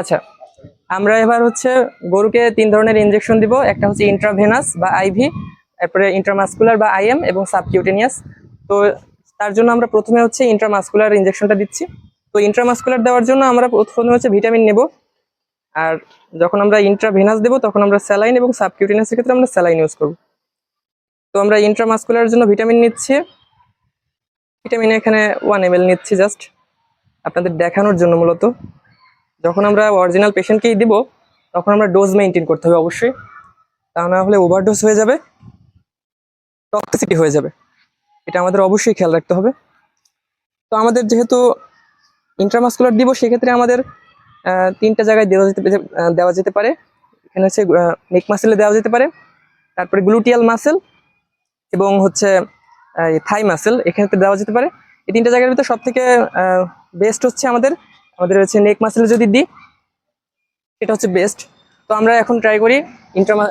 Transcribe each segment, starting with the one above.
আচ্ছা আমরা এবার হচ্ছে গরুকে তিন ধরনের ইনজেকশন দিব। একটা হচ্ছে ইন্ট্রাভেনাস বা আইভি তারপরে ইন্ট্রামাসকুলার বা আইএম এবং সাবকিউটেনিয়াস তো তার জন্য আমরা প্রথমে হচ্ছে ইন্ট্রামাসকুলার ইনজেকশনটা দিচ্ছি। তো ইন্ট্রামাসকুলার দেওয়ার জন্য আমরা প্রথমে হচ্ছে ভিটামিন নেব। আর যখন আমরা ইন্ট্রাভেনাস দেবো, তখন আমরা স্যালাইন এবং সাবকিউটেনিয়াসের ক্ষেত্রে আমরা স্যালাইন ইউজ করব। তো আমরা ইন্ট্রামাসকুলার জন্য ভিটামিন নিচ্ছি। ভিটামিন এখানে ওয়ান এম নিচ্ছি জাস্ট আপনাদের দেখানোর জন্য মূলত। যখন আমরা অরিজিনাল পেশেন্টকেই দিব, তখন আমরা ডোজ মেনটেন করতে হবে অবশ্যই। তা না হলে ওভারডোজ হয়ে যাবে টক্সিসিটি হয়ে যাবে। এটা আমাদের অবশ্যই খেয়াল রাখতে হবে। তো আমাদের যেহেতু ইন্ট্রামাসকুলার দিব, সেক্ষেত্রে আমাদের তিনটা জায়গায় দেওয়া যেতে দেওয়া যেতে পারে। এখানে হচ্ছে নেক মাসেলে দেওয়া যেতে পারে। তারপরে গ্লুটিয়াল মাসেল এবং হচ্ছে থাই মাসেল এখানে দেওয়া যেতে পারে। এই তিনটা জায়গার ভিতরে সব থেকে বেস্ট হচ্ছে আমাদের আমাদের হচ্ছে নেক মাসেল যদি দিই, এটা হচ্ছে বেস্ট তো আমরা এখন ট্রাই করি ইন্ট্রামা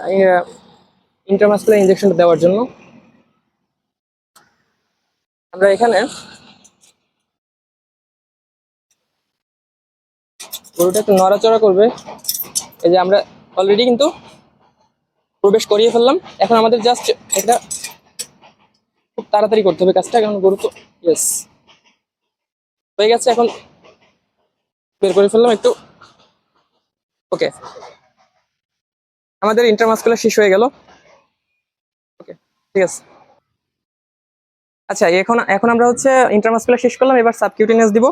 ইন্ট্রামাসকুলার ইনজেকশনটা দেওয়ার জন্য। আমরা এখানে গরুটা একটু নড়াচড়া করবে। এই যে আমরা অলরেডি কিন্তু প্রবেশ করিয়ে ফেললাম। এখন আমাদের জাস্ট এটা খুব তাড়াতাড়ি করতে হবে কাজটা, কারণ গরু তো ইয়েস হয়ে গেছে এখন বের করে ফেললাম একটু। ওকে আমাদের ইন্টারমাসকুলার শেষ হয়ে গেল। ওকে ঠিক আছে। আচ্ছা এখন এখন আমরা হচ্ছে ইন্টারমাসকুলার শেষ করলাম, এবার সাবকিউটিনিয়াস দিব।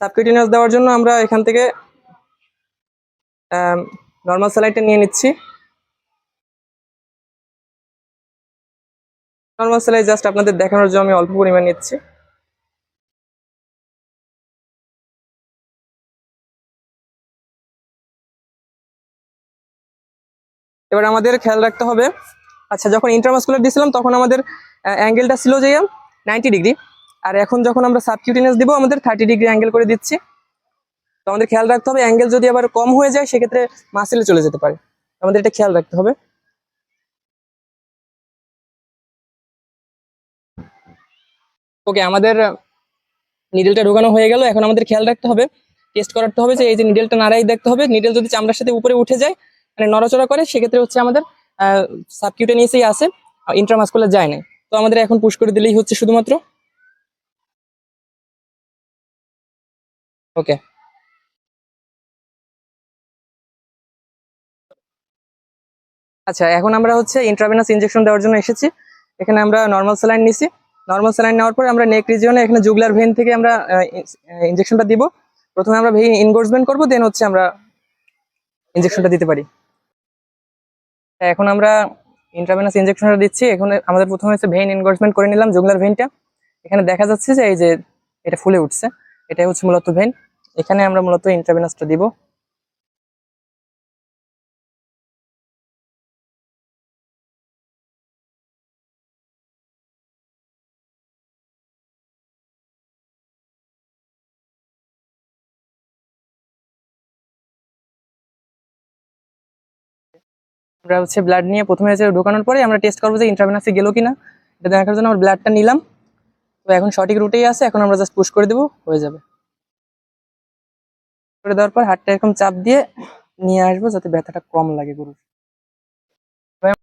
সাবকিউটিনিয়াস দেওয়ার জন্য আমরা এখান থেকে নর্মাল স্যালাইডটা নিয়ে নিচ্ছি। নর্মাল স্যালাইড জাস্ট আপনাদের দেখানোর জন্য আমি অল্প পরিমাণ নিচ্ছি। এবার আমাদের খেয়াল রাখতে হবে। আচ্ছা যখন ইন্টারমাসকুলার দিয়েছিলাম, তখন আমাদের অ্যাঙ্গেলটা ছিল যে নাইনটি ডিগ্রি আর এখন যখন আমরা সাবকিউটিনিয়াস দিব, আমাদের থার্টি ডিগ্রি অ্যাঙ্গেল করে দিচ্ছি। তো আমাদের খেয়াল রাখতে হবে অ্যাঙ্গেল যদি আবার কম হয়ে যায়, সেক্ষেত্রে মাসেলে চলে যেতে পারে। আমাদের এটা খেয়াল রাখতে হবে। ওকে আমাদের নিডেলটা ঢোকানো হয়ে গেল। এখন আমাদের খেয়াল রাখতে হবে টেস্ট করাতে হবে যে এই যে নিডেলটা নাড়াই দেখতে হবে। নিডেল যদি চামড়ার সাথে উপরে উঠে যায় মানে নড়াচড়া করে, সেক্ষেত্রে হচ্ছে আমাদের সাবকিউটেনিয়াসই আসে ইন্ট্রামাসকুলার যায় না। তো আমাদের এখন পুশ করে দিলেই হচ্ছে শুধুমাত্র। ওকে আচ্ছা এখন আমরা হচ্ছে ইন্ট্রাভেনাস ইনজেকশন দেওয়ার জন্য এসেছি। এখানে আমরা নর্মাল স্যালাইন নিছি। নর্মাল স্যালাইন নেওয়ার পরে আমরা নেক রিজিয়নে এখানে জুগলার ভেন থেকে আমরা ইনজেকশনটা দিব। প্রথমে আমরা ভেইন ইনগোর্সমেন্ট করব দেন হচ্ছে আমরা ইনজেকশনটা দিতে পারি। এখন আমরা ইন্ট্রাভেনাস ইনজেকশনটা দিচ্ছি। এখন আমাদের প্রথমে হচ্ছে ভেইন ইনগোর্সমেন্ট করে নিলাম জুগলার ভেইনটা এখানে দেখা যাচ্ছে যে এই যে এটা ফুলে উঠছে। এটাই হচ্ছে মূলত ভেইন এখানে আমরা মূলত ইন্ট্রাভেনাসটা দিব। আমরা হচ্ছে ব্লাড নিয়ে প্রথমে হচ্ছে ঢোকানোর পরে আমরা টেস্ট করব যে ইন্ট্রাভেনাসে গেলো কিনা। এটা দেখার জন্য আমরা ব্লাডটা নিলাম। তো এখন সঠিক রুটেই আছে, এখন আমরা জাস্ট পুশ করে দেবো, হয়ে যাবে। করে দেওয়ার পর হাতটা এরকম চাপ দিয়ে নিয়ে আসব যাতে ব্যথাটা কম লাগে গরুর।